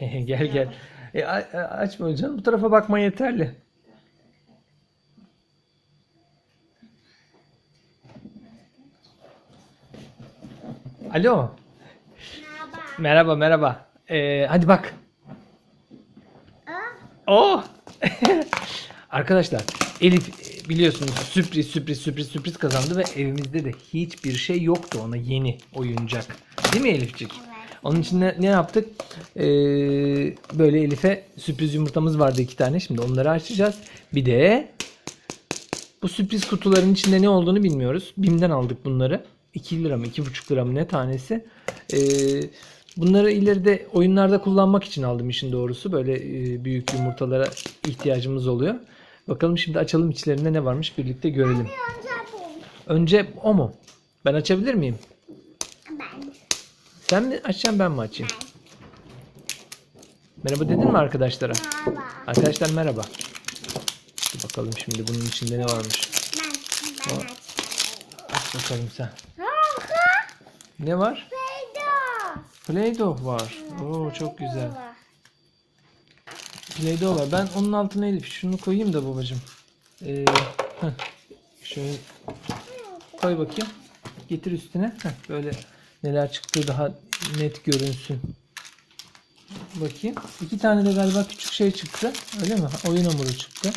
gel gel. E, a- açma canım. Bu tarafa bakma yeterli. Alo. Merhaba. Merhaba merhaba. Ee, hadi bak. Aa, Oh! Arkadaşlar Elif e, biliyorsunuz sürpriz sürpriz sürpriz sürpriz kazandı ve evimizde de hiçbir şey yoktu ona yeni oyuncak. Değil mi Elifcik? Onun için ne, ne yaptık? Ee, böyle Elif'e sürpriz yumurtamız vardı iki tane. Şimdi onları açacağız. Bir de bu sürpriz kutuların içinde ne olduğunu bilmiyoruz. Bim'den aldık bunları. 2 lira mı 2,5 lira mı ne tanesi. Ee, bunları ileride oyunlarda kullanmak için aldım işin doğrusu. Böyle e, büyük yumurtalara ihtiyacımız oluyor. Bakalım şimdi açalım içlerinde ne varmış birlikte görelim. Önce o mu? Ben açabilir miyim? Sen mi açacaksın ben mi açayım? Merhaba dedin mi arkadaşlara? Merhaba. Arkadaşlar merhaba. Bakalım şimdi bunun içinde ne varmış. Ben. Ben O- açayım. Aç bakalım sen. Ne var? Play-Doh var. Oo çok güzel. Play-Doh var. Ben onun altına Elif şunu koyayım da babacığım. Ee, heh. Şöyle koy bakayım. Getir üstüne. Heh, böyle neler çıktığı daha net görünsün. Bakayım. İki tane de galiba küçük şey çıktı. Öyle mi? Oyun hamuru çıktı.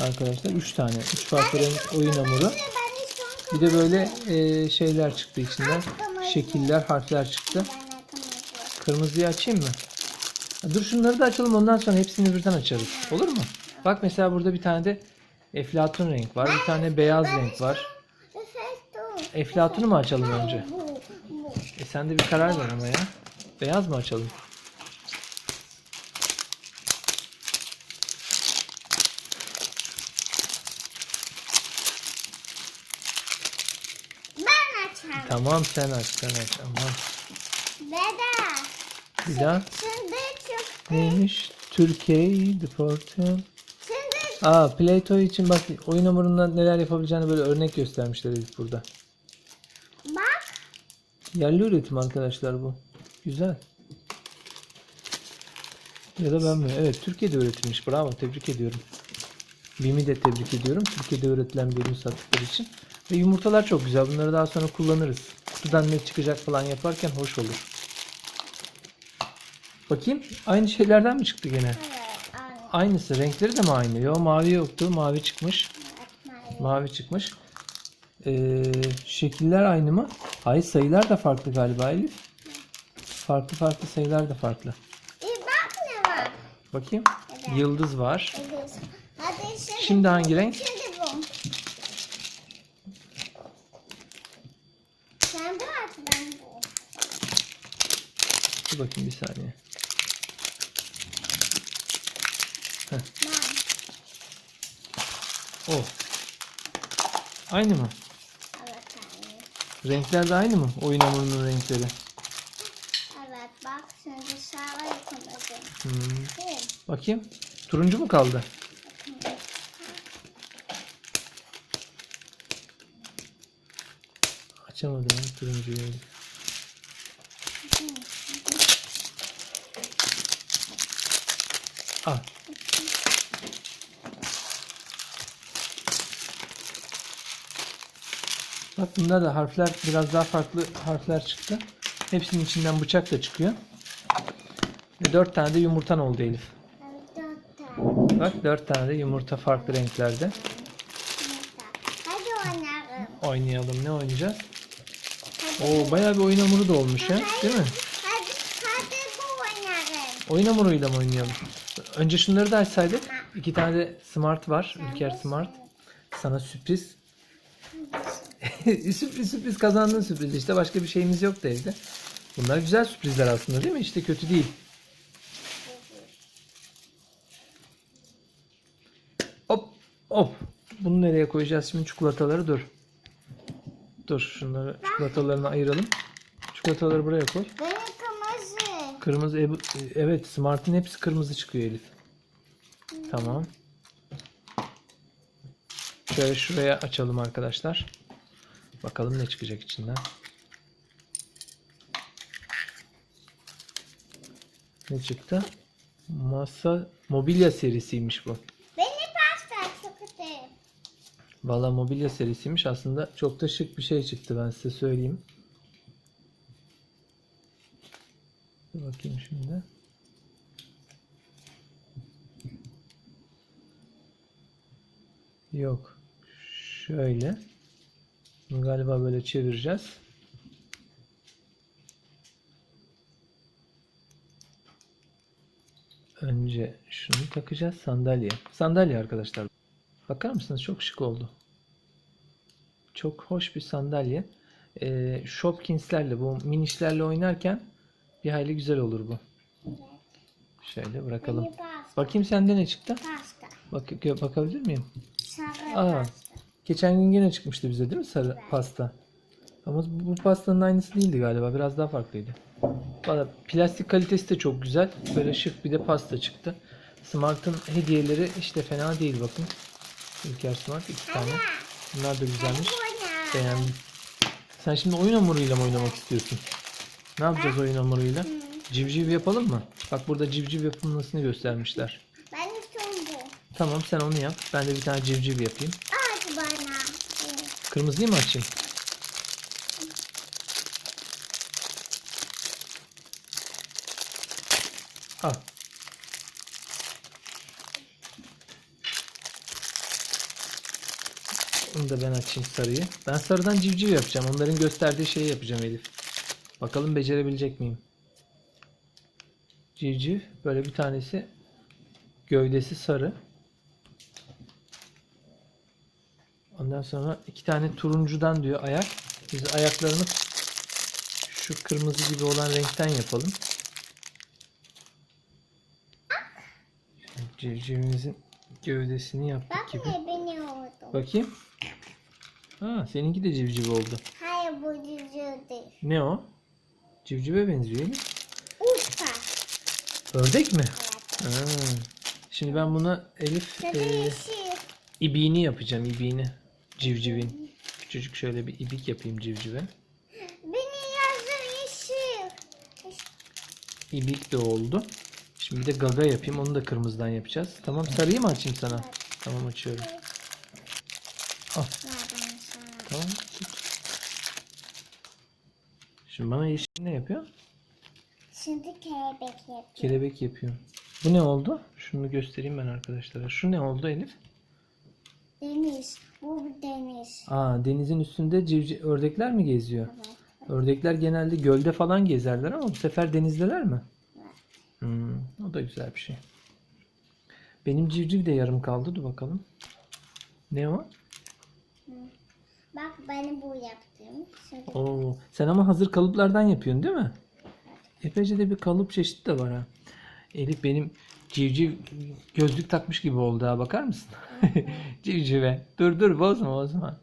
Arkadaşlar üç tane. Üç farklı renk oyun hamuru. Bir de böyle e, şeyler çıktı içinden. Şekiller, harfler çıktı. Kırmızıyı açayım mı? Dur şunları da açalım ondan sonra hepsini birden açarız. Olur mu? Bak mesela burada bir tane de eflatun renk var. Bir tane beyaz renk var. Eflatunu mu açalım önce? E sen de bir karar ver ama ya. Beyaz mı açalım? Ben açarım. Tamam sen aç sen aç. Aman. Dede. Bir daha. Şimdi çıktı. Neymiş? Türkiye Deportivo. Şimdi Aa Playtoy için bak oyun hamurunda neler yapabileceğini böyle örnek göstermişler Elif burada. Yerli üretim arkadaşlar bu. Güzel. Ya da ben mi? Evet Türkiye'de üretilmiş. Bravo tebrik ediyorum. BİM'i de tebrik ediyorum. Türkiye'de üretilen bir ürün sattıkları için. Ve yumurtalar çok güzel. Bunları daha sonra kullanırız. Kutudan ne çıkacak falan yaparken hoş olur. Bakayım. Aynı şeylerden mi çıktı gene? Evet. Anne. Aynısı. Renkleri de mi aynı? Yo mavi yoktu. Mavi çıkmış. Mavi. Mavi çıkmış. Ee, şekiller aynı mı? Hayır sayılar da farklı galiba Elif. Farklı farklı sayılar da farklı. İyi bak ne var. Bakayım. Evet. Yıldız var. Evet. Hadi şimdi, Şimdi hangi renk? Şimdi bu. Sen de aç ben bu. Dur bakayım bir saniye. Ben. Oh. Aynı mı? Renkler de aynı mı? Oyun hamurunun renkleri. Evet bak şimdi sağa yapamadım. Hmm. Değil. Bakayım. Turuncu mu kaldı? Açamadım turuncuyu. Al. Bak bunda da harfler biraz daha farklı harfler çıktı. Hepsinin içinden bıçak da çıkıyor. Ve dört tane de yumurtan oldu Elif. Bak dört tane de yumurta farklı renklerde. oynayalım. Ne oynayacağız? Oo bayağı bir oyun hamuru da olmuş ya. Değil mi? Hadi, hadi oynayalım. Oyun hamuruyla mı oynayalım? Önce şunları da açsaydık. İki tane de Smart var. Ülker Smart. Sana sürpriz. sürpriz sürpriz kazandın sürpriz. İşte başka bir şeyimiz yoktu evde. Bunlar güzel sürprizler aslında değil mi? İşte kötü değil. Hop hop. Bunu nereye koyacağız şimdi çikolataları dur. Dur şunları çikolatalarını ayıralım. Çikolataları buraya koy. Benim kırmızı. Kırmızı e- evet Smart'ın hepsi kırmızı çıkıyor Elif. Tamam. Şöyle şuraya açalım arkadaşlar. Bakalım ne çıkacak içinden. Ne çıktı? Masa mobilya serisiymiş bu. Beni pasta çıktı. Valla mobilya serisiymiş. Aslında çok da şık bir şey çıktı ben size söyleyeyim. Bir bakayım şimdi. Yok. Şöyle. Bunu galiba böyle çevireceğiz. Önce şunu takacağız. Sandalye. Sandalye arkadaşlar. Bakar mısınız? Çok şık oldu. Çok hoş bir sandalye. Ee, Shopkins'lerle bu minişlerle oynarken bir hayli güzel olur bu. Şöyle bırakalım. Bakayım sende ne çıktı? Pasta. Bak bakabilir miyim? Sarı Aa. pasta. Geçen gün yine çıkmıştı bize değil mi sarı pasta? Ama bu pastanın aynısı değildi galiba. Biraz daha farklıydı. Valla plastik kalitesi de çok güzel. Böyle şık bir de pasta çıktı. Smart'ın hediyeleri işte fena değil bakın. İlker Smart iki tane. Bunlar da güzelmiş. Beğendim. Sen şimdi oyun hamuruyla mı oynamak istiyorsun? Ne yapacağız oyun hamuruyla? Civciv yapalım mı? Bak burada civciv yapılmasını göstermişler. Ben istiyorum bu. Tamam sen onu yap. Ben de bir tane civciv yapayım. Kırmızıyı mı açayım? Al. Onu da ben açayım sarıyı. Ben sarıdan civciv yapacağım. Onların gösterdiği şeyi yapacağım Elif. Bakalım becerebilecek miyim? Civciv böyle bir tanesi gövdesi sarı. Ondan sonra iki tane turuncudan diyor ayak. Biz ayaklarını şu kırmızı gibi olan renkten yapalım. Civcivimizin gövdesini yaptık Bak gibi. ne beni oldu. Bakayım. Ha, seninki de civciv oldu. Hayır bu cücü değil. Ne o? Civcive benziyor değil mi? Usta. Ördek mi? Ha. Şimdi ben buna Elif e, yeşil. ibiğini yapacağım ibiğini. Civcivin. Küçücük şöyle bir ibik yapayım civcive. Beni yazdı yeşil. İbik de oldu. Şimdi de gaga yapayım. Onu da kırmızıdan yapacağız. Tamam sarıyı mı açayım sana? Tamam açıyorum. Al. Tamam. Şimdi bana yeşil ne yapıyor? Şimdi kelebek yapıyor. Kelebek yapıyor. Bu ne oldu? Şunu göstereyim ben arkadaşlara. Şu ne oldu Elif? Deniz. Bu bir deniz. Aa denizin üstünde civciv ördekler mi geziyor? Evet. Ördekler genelde gölde falan gezerler ama bu sefer denizdeler mi? Hmm, o da güzel bir şey. Benim civciv de yarım kaldı. Dur bakalım. Ne o? Bak beni bu yaptım. Şimdi Oo, sen ama hazır kalıplardan yapıyorsun değil mi? Epeyce de bir kalıp çeşidi de var ha. Elif benim civciv gözlük takmış gibi oldu ha bakar mısın? Civcive. Dur dur bozma bozma.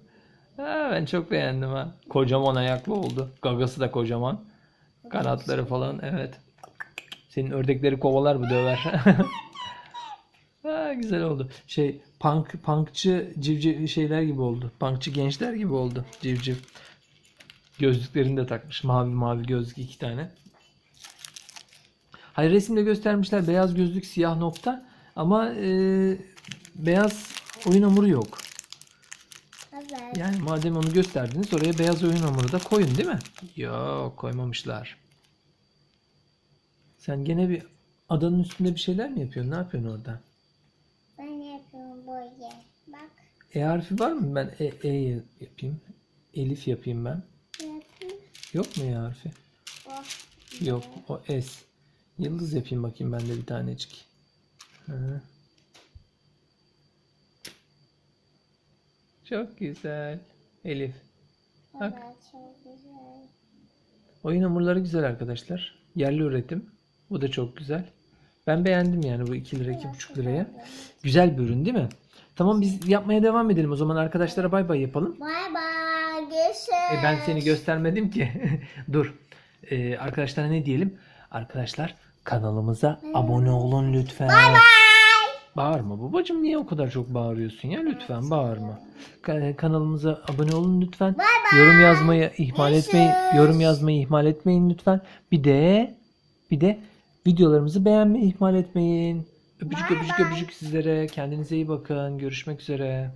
Ha, ben çok beğendim ha. Kocaman ayaklı oldu. Gagası da kocaman. Kanatları falan evet. Senin ördekleri kovalar mı döver? ha, güzel oldu. Şey punk punkçı civciv şeyler gibi oldu. Punkçı gençler gibi oldu civciv. Gözlüklerini de takmış. Mavi mavi gözlük iki tane. Hayır resimde göstermişler beyaz gözlük siyah nokta ama e, beyaz oyun hamuru yok. evet. Yani madem onu gösterdiniz oraya beyaz oyun hamuru da koyun değil mi? Yok koymamışlar. Sen gene bir adanın üstünde bir şeyler mi yapıyorsun? Ne yapıyorsun orada? Ben yapıyorum böyle. Bak. E harfi var mı? Ben E, e yapayım. Elif yapayım ben. Yapayım. Yok mu E harfi? Oh. Yok o S. Yıldız yapayım bakayım ben de bir tanecik. Hı. Çok güzel. Elif. Bak. Evet çok güzel. Oyun hamurları güzel arkadaşlar. Yerli üretim. Bu da çok güzel. Ben beğendim yani bu 2 lira 2,5 liraya. Güzel bir ürün değil mi? Tamam biz yapmaya devam edelim o zaman arkadaşlara bay bay yapalım. Bay bay. Görüşürüz. E ben seni göstermedim ki. Dur. E, arkadaşlara ne diyelim? Arkadaşlar kanalımıza abone olun lütfen. Bay bay. Bağırma babacığım niye o kadar çok bağırıyorsun ya lütfen bağırma. Ka- Kanalımıza abone olun lütfen. Yorum yazmayı ihmal etmeyin. Yorum yazmayı ihmal etmeyin lütfen. Bir de bir de Videolarımızı beğenmeyi ihmal etmeyin. Öpücük öpücük öpücük sizlere. Kendinize iyi bakın. Görüşmek üzere.